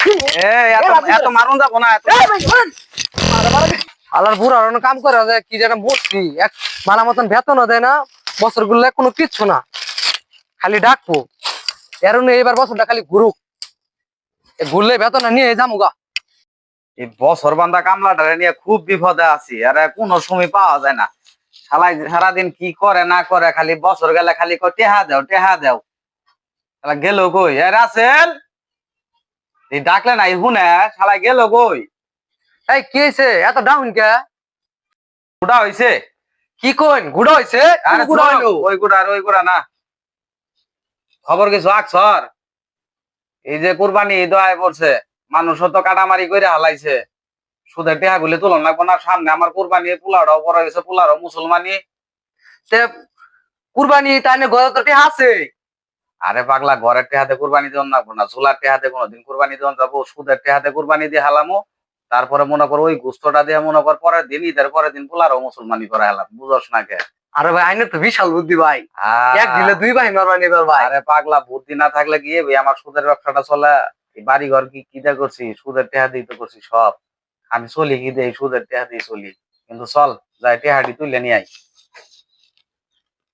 এ এত এত মারুন যাব না আলার বুড়া কাম করে যে কি যেন বসছি এক মালা মতন বেতনও দেয় না বছরগুলো কোনো কিচ্ছু না। খালি ডাকবো। এর এবার বছরটা খালি ঘুরুক। এ ঘুরলে বেতন নিয়ে যাব গা। এই বছর বান্ধা কামলাটা নিয়ে খুব বিপদে আছি আর কোনো সময় পাওয়া যায় না। শালাই সারাদিন কি করে না করে খালি বছর গেলে খালি টেহা দেও টেহা দেও। গেল কই? রাসেল! এই ডাকলে নাই শুনে শালাই গেল কই? এই কি হয়েছে এত ডাউন কে? গুড়া হইছে? কি কইন? গুড়া হয়েছে আরে গুড়া হইল? ওই গুড়া আর ওই গুড়া না। খবর কিছু আকসর এই যে কুরবানি ঈদ আয় পড়ছে মানুষ তো কাটামারি করে হালাইছে। সুদের টেহা গুলি তুলন লাগবো না সামনে আমার কুরবানি পোলাটাও পড়া গেছে পোলারও মুসলমানি। তে কুরবানি তাই গত তো আছে। আরে পাগলা ঘরের টেহাতে কোরবানি দেওয়ান লাগবো না চুলার টেহাতে কোনোদিন কুরবানি দেওয়ান যাব সুদের টেহাতে কোরবানি দিয়ে হালামো তারপরে মনে কর ওই গুস্তটা দিয়ে মনে কর পরের দিন ঈদের পরের দিন পোলারও মুসলমানি করে হেলাম বুঝস না কে? আরে ভাই আইনের তো বিশাল বুদ্ধি ভাই। এক দিলে দুই ভাই মারবা নিবার ভাই। আরে পাগলা বুদ্ধি না থাকলে গিয়ে ভাই আমার সুদের ব্যবসাটা চলে? এই বাড়ি ঘর কি কিটা করছি? সুদের টেহা দিয়ে তো করছি সব। আমি চলি কি দেই সুদের টেহা দিয়ে চলি। কিন্তু চল যাই টেহাটি তুলে নিয়ে আই হ্যাঁ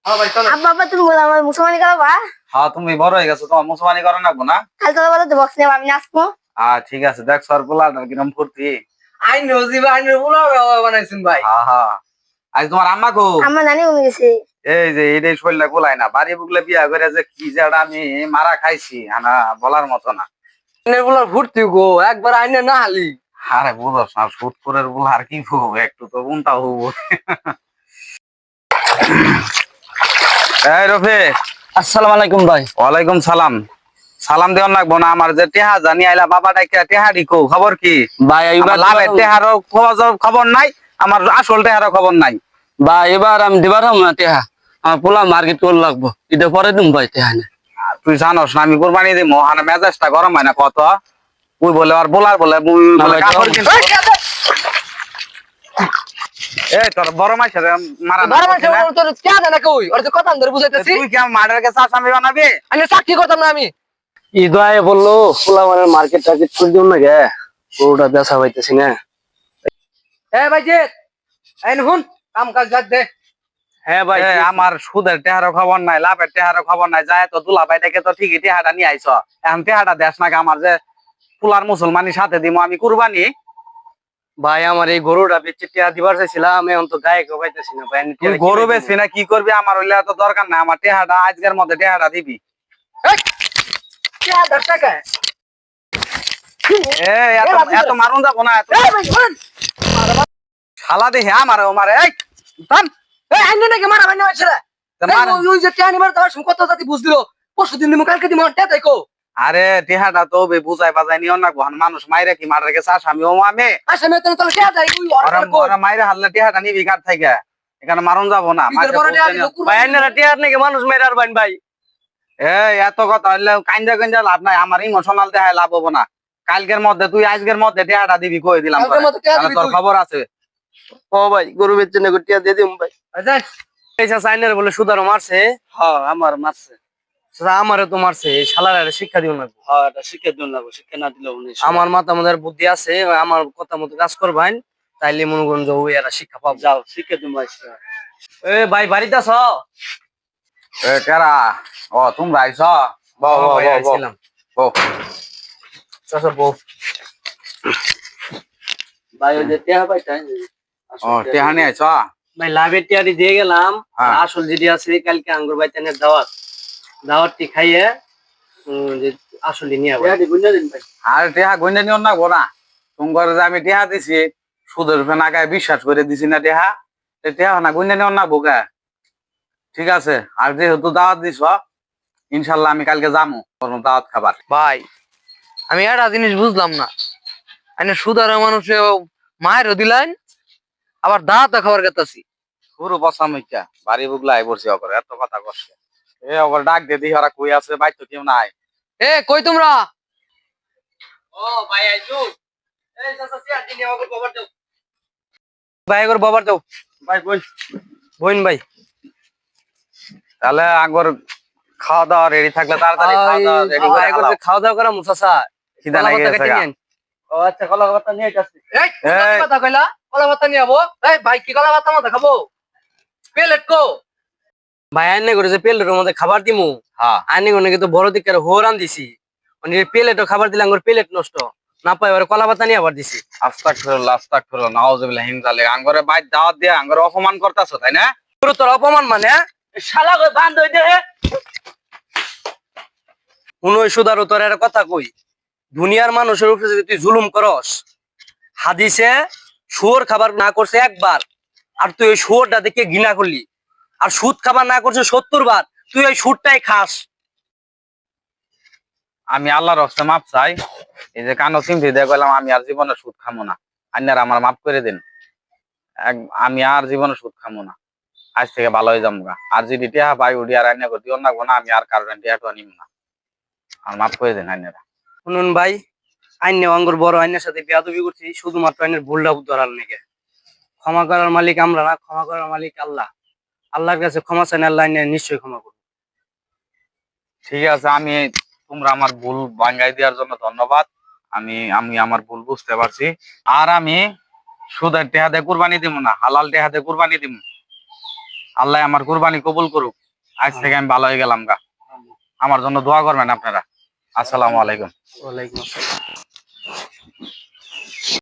আব্বা আব্বা তুমি বলো আমার মুসলমানি করো হ্যাঁ তুমি বড় হয়ে গেছো তোমার মুসলমানি করে নাকবো না? কাল তোলা বলো তো বক্স নেব আমি নাচবো। ঠিক আছে দেখ কিরম ফুর্তি। বানাইছেন ভাই। হ্যাঁ হ্যাঁ। আজ তোমার আম্মা কো? আমার নানি কমে গেছে। এই যে শরীরটা না। বাড়ি বুকলে বিয়া করে যে কি যে আমি মারা খাইছি হানা বলার মতো না। পোলার ভর্তি গো একবার আইনে না হালি। আরে বুঝস না সুদপুরের বলে আর কি হব একটু তো উনটা হব। এই রফে আসসালামু আলাইকুম ভাই। ওয়ালাইকুম সালাম। সালাম দেওয়ার লাগবো না আমার যে টেহা জানি আইলা বাবা কো খবর কি? ভাই আমার লাভের টেহারও খবর- খবর নাই আমার আসল টেহারও খবর নাই। ভাই এবার আমি দিবার হম না টেহা। আমার পোলা মার্কেট করে লাগবো। এটা পরে দিম ভাই টেহা না তুই জানোস না আমি কোরবানি দিব হানা মেজাজটা গরম হয় না কত? তুই বলে আর বলার বলে মুই না বলে ভাই, কাপড় চল। কিনবো। এই তোর বড় মাইছে মারা না বারো করছি তোর কে জানা কই? ওর তো কথা ধরে বুঝাইতেছি। তুই কি মার্ডার বানাবি? আমি সাক্ষী করতাম না আমি। বলল মার্কেট টার্কেট করে দিও না গে। গরুটা বেচা পাইতেছি না। এ ভাই যে আইন হুন কাম কাজ যাক দে। হ্যাঁ ভাই এই, আমার সুদের টেহারও খবর নাই লাভের টেহারও খবর নাই যায় তো দুলা ভাই দেখে তো ঠিকই টেহাটা নিয়ে আইছ। এখন টেহাটা দেশ নাকি আমার যে পুলার মুসলমানির সাথে দিব আমি কুরবানি। ভাই আমার এই গরুটা বেচে টিয়া দিবার চাইছিলাম এখন তো গায়ে কেউ পাইতেছি না ভাই তুই গরু কিনে না কি করবি? আমার হইলে তো দরকার নাই আমার টেহাটা আজকের মধ্যে টেহাটা দিবি। এত মারুন যাব না শালা দেখে আমার আমার এই থাম। এ আইনে নাকি মারা ভাই না। ছেলে তা এই ওই- যে টিয়া নিবার কত জাতি বুঝদিল পরশু দিন কালকে দিমু তে দেখো। আরে টেহাটা তো বে বুঝাই বাজাই নিও না গহন মানুষ মাইরে কি মার্ডার কে চাষ আমি। ও আমি আসে মে তোর টিয়া দেই ওই ওরা মাইরে টেহাটা নিবি থেকে? এখানে মারুন যাব না মাইরে আইনারা টিয়ার নাকি মানুষ মেরে আর বাইন ভাই এই এত কথা হইলে কাইন্দা কাইন্দা লাভ নাই আমার ইমোশনাল দেখায় লাভ হব না। কালকের মধ্যে তুই আজকের মধ্যে টেহাটা দিবি কই দিলাম তোরে। খবর আছে। ও ভাই গরু বেচে টিয়া দিয়ে দিম ভাই। আচ্ছা এই সাইনের বলে সুদারও মারছে। হ্যাঁ আমার মারছে। আমারে তো মারছে এই শালার শিক্ষা দিও না হ্যাঁ এটা শিক্ষা দিও না শিক্ষা না দিলেও আমার মাথা মধ্যে বুদ্ধি আছে আমার কথা মতো কাজ করবেন তাইলে মনে করুন যে ওই এরা শিক্ষা পাবো। যাও শিক্ষা দিম ভাই এ ভাই বাড়িতে আছ? এ কেরা? ও তোমরা আইছ? ভাই বউ বউ। আইছিলাম। চাচা বউ। ভাই ওই যে টিয়া ভাই তাই ও আইছ? ভাই লাভের টিয়ারি দিয়ে গেলাম। হ্যাঁ। আসল যেটি আছে কালকে আঙ্গুর ভাই তানের দাওয়াত দাওয়াতটি খাইয়ে আসলে নিয়ে আর টেহা গইনা নিও না গোনা তোমার যে আমি টেহা দিছি সুদের না বিশ্বাস করে দিছি না টেহা টেহা না গইনা নিও না বোকা ঠিক আছে আর যেহেতু দাওয়াত দিছ ইনশাল্লাহ আমি কালকে যামু। কোনো দাওয়াত খাবার। ভাই আমি একটা জিনিস বুঝলাম না। আইনে সুদার মানুষে মায়েরও দিলেন আবার দাঁত খাবার গেতাছি পুরো বসা মুখা বাড়ি বুগলা আই বসে অকর এত কথা কষ্ট এ অকর ডাক দে দিই ওরা কই আছে বাইর তো কেউ নাই। এ কই তোমরা? ও ভাই আইছো এই চাচা সিয়া দিনে আমাকে বাবার দাও। ভাই একবার বাবার দাও। ভাই বোন বোন ভাই। তাহলে আগর খাওয়া দাওয়া রেডি থাকলে তাড়াতাড়ি খাওয়া দাওয়া রেডি করে ভাই একবার হালাও। যে খাওয়া দাওয়া করা মুসাসা খিদা লেগে। ও আচ্ছা কলা পাতা নিয়ে যাচ্ছি এই কথা কইলা? কলা পাতা নিয়ে যাব এই ভাই কি কলা পাতা মতো খাব? প্লেট কো। ভাই আইনে করেছে প্লেটের মধ্যে খাবার দিমু। হ্যাঁ। আইনে বড় দিকে হোরান দিছি প্লেটও খাবার প্লেট নষ্ট। না পাই এবার কলা পাতা নিয়ে আবার দিছি। আস্তাগফিরুল্লাহ আস্তাগফিরুল্লাহ নাউজুবিল্লাহ হিন জালিক আঙ্গরে বাইর দাওয়াত দিয়ে আঙ্গরে অপমান করতাছো তাই না? তোর অপমান মানে? শালা কই বান্ধ হইতে হে? উনই সুদারো তোর একটা কথা কই। দুনিয়ার মানুষের উপরে যদি তুই জুলুম করস হাদিসে শুয়োর খাবার না করছে একবার আর তুই ওই শুয়োরটা দেখে ঘৃণা করলি। আর সুদ খাবার না করছে সত্তর বার তুই ওই সুদটাই খাস। আমি আল্লাহর হস্তে মাপ চাই। এই যে কানো চিমটি দিয়ে আমি আর জীবনে সুদ খামো না। আন্যার আমার মাফ করে দিন। আমি আর জীবনে সুদ খামো না। আজ থেকে ভালো হয়ে যাব গা। আর যদি টিহা পাই উঠি আর আইনা করতে অন্য না আমি আর কারণ টিহাটা নিব না। আর মাফ করে দিন আইনারা। শুনুন ভাই আইনে অঙ্গর বড় আইনের সাথে বেয়াদবি করছি শুধুমাত্র আইনের ভুলটা ধরার নাকি ক্ষমা করার মালিক আমরা না ক্ষমা করার মালিক আল্লাহ। আল্লাহর কাছে ক্ষমা চাইন আল্লাহ নিশ্চয়ই ক্ষমা করবে ঠিক আছে আমি তোমরা আমার ভুল বাঙ্গাই দেওয়ার জন্য ধন্যবাদ। আমি আমি আমার ভুল বুঝতে পারছি। আর আমি সুদের টেহাতে কুরবানি দিব না হালাল টেহাতে কুরবানি দিব আল্লাহ আমার কুরবানি কবুল করুক। আজ থেকে আমি ভালো হয়ে গেলাম গা। আমার জন্য দোয়া করবেন আপনারা। আসসালামু আলাইকুম। ওয়ালাইকুম আসসালাম।